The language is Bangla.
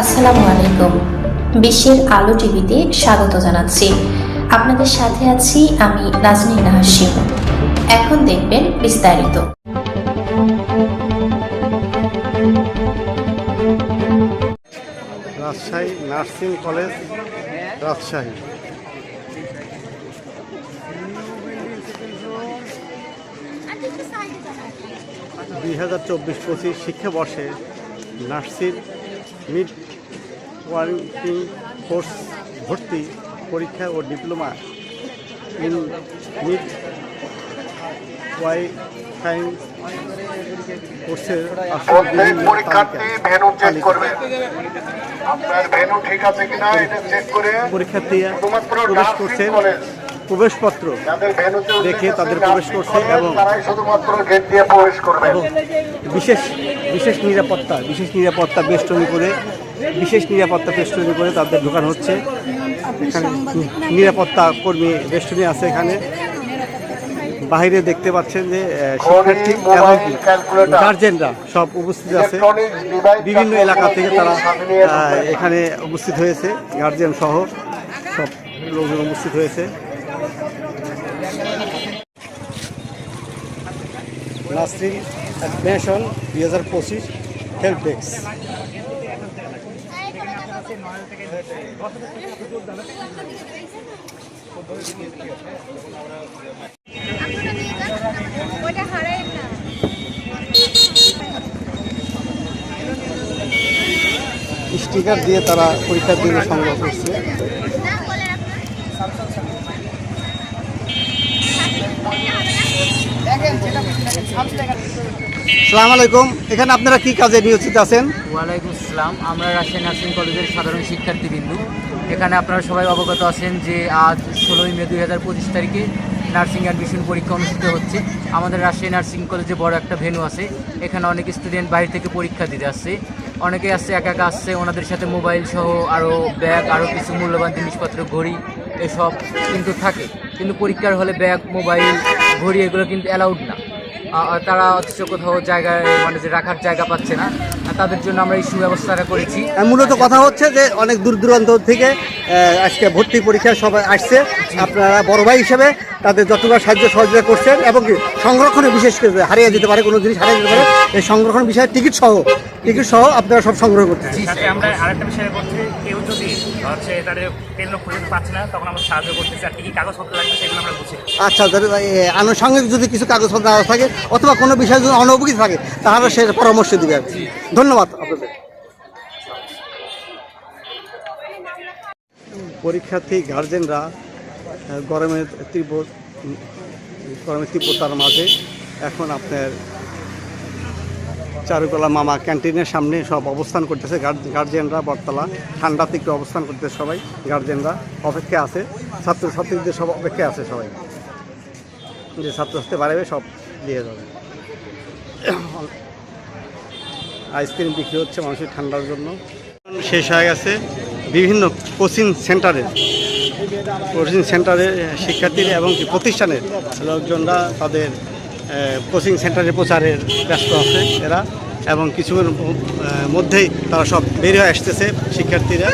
আসসালামু আলাইকুম। বিশ্বের আলো টিভিতে স্বাগত জানাচ্ছি। আপনাদের সাথে আছি আমি নাজনীন নাহার এখন দেখবেন বিস্তারিত। Rajshahi nursing college, Rajshahi. দুই হাজার চব্বিশ পঁচিশ শিক্ষাবর্ষে নার্সিং মিড ওয়ারেন্টিং কোর্স ভর্তি পরীক্ষা ও ডিপ্লোমা ইন মিড ওয়াই কোর্সের প্রত্যেক পরীক্ষার্থী ভেনু চেক করবে। আপনার ভেনু ঠিক আছে কিনা এটা চেক করে প্রবেশ করছে প্রবেশপত্র দেখে তাদের প্রবেশ করছে এবং- শুধুমাত্র গেট দিয়ে প্রবেশ করবে। এবং বিশেষ বিশেষ নিরাপত্তা বিশেষ নিরাপত্তা বেষ্টনী করে বিশেষ নিরাপত্তা বেষ্টনী করে তাদের ঢোকানো হচ্ছে। এখানে নিরাপত্তা কর্মী বেষ্টনী আছে এখানে। বাইরে দেখতে পাচ্ছেন যে শিক্ষার্থী গার্জেনরা সব উপস্থিত আছে। বিভিন্ন এলাকা থেকে তারা এখানে উপস্থিত হয়েছে গার্জেন সহ সব লোকজন উপস্থিত হয়েছে। নাসরিন অ্যাডমিশন দুই হাজার পঁচিশ হেল্প ডেস্ক। ওটা হারাই না স্টিকার দিয়ে তারা পরীক্ষার দিনে সংগ্রহ করছে। না বলে রাখুন সালাম আলাইকুম। এখানে আপনারা কি কাজে নিয়োজিত আছেন? ওয়ালাইকুম আসসালাম। আমরা রাজশাহী নার্সিং কলেজের সাধারণ শিক্ষার্থীবৃন্দু। এখানে আপনারা সবাই অবগত আছেন যে আজ ষোলোই মে দুই হাজার পঁচিশ তারিখে নার্সিং অ্যাডমিশন পরীক্ষা অনুষ্ঠিত হচ্ছে। আমাদের রাজশাহী নার্সিং কলেজে বড় একটা ভেন্যু আছে। এখানে অনেক স্টুডেন্ট বাইরে থেকে পরীক্ষা দিতে আসছে। অনেকে আসছে একা একা আসছে, ওনাদের সাথে মোবাইল সহ আরও ব্যাগ আরও কিছু মূল্যবান জিনিসপত্র, ঘড়ি এসব কিন্তু থাকে। কিন্তু পরীক্ষার হলে ব্যাগ মোবাইল ঘড়ি এগুলো কিন্তু অ্যালাউড না। তারা অথচ কোথাও জায়গায় মানে যে রাখার জায়গা পাচ্ছে না তাদের জন্য আমরা এই সুব্যবস্থাটা করেছি। মূলত কথা হচ্ছে যে অনেক দূর দূরান্ত থেকে আজকে ভর্তি পরীক্ষা সবাই আসছে। আপনারা বড় ভাই হিসেবে তাদের যতটা সাহায্য সহযোগিতা করছেন এবং সংরক্ষণে বিশেষ করে হারিয়ে যেতে পারে, কোনো জিনিস হারিয়ে যেতে পারে, এই সংরক্ষণ বিষয়ে টিকিট সহ টিকিট সহ আপনারা সব সংগ্রহ করতেছেন সাথে আমরা আরেকটা বিষয় করছি কেউ যদি হচ্ছে তাদের কেন্দ্র খুঁজে পাচ্ছে না তখন আমরা সাহায্য করতেছি আর কি কি কাগজপত্র লাগবে সেগুলো আমরা বুঝি। আচ্ছা আনুষঙ্গিক যদি কিছু কাগজপত্র না থাকে অথবা কোনো বিষয়ে যদি অনবগত থাকে তাহলে সে পরামর্শ দিবে। আর কি। ধন্যবাদ আপনাদের। পরীক্ষার্থী গার্জেনরা গরমের তীব্র গরমের তীব্রতার মাঝে এখন আপনার চারুকলা মামা ক্যান্টিনের সামনে সব অবস্থান করতেছে। গার্জ- গার্জিয়ানরা বটতলা, ঠান্ডাতে একটু অবস্থান করতেছে সবাই গার্জিয়ানরা অপেক্ষা আছে। ছাত্রছাত্রীদের সব অপেক্ষা আছে সবাই। যে ছাত্রছাত্রী বাড়াবে, সব দিয়ে যাবে। আইসক্রিম বিক্রি হচ্ছে মানুষের ঠান্ডার জন্য। শেষ হয়ে গেছে বিভিন্ন কোচিং সেন্টারে কোচিং সেন্টারে শিক্ষার্থীরা এবং প্রতিষ্ঠানের লোকজনরা তাদের কোচিং সেন্টারে প্রচারের ব্যস্ত আছে এরা এবং কিছুর মধ্যেই তারা সব বেরিয়ে আসতেছে শিক্ষার্থীরা।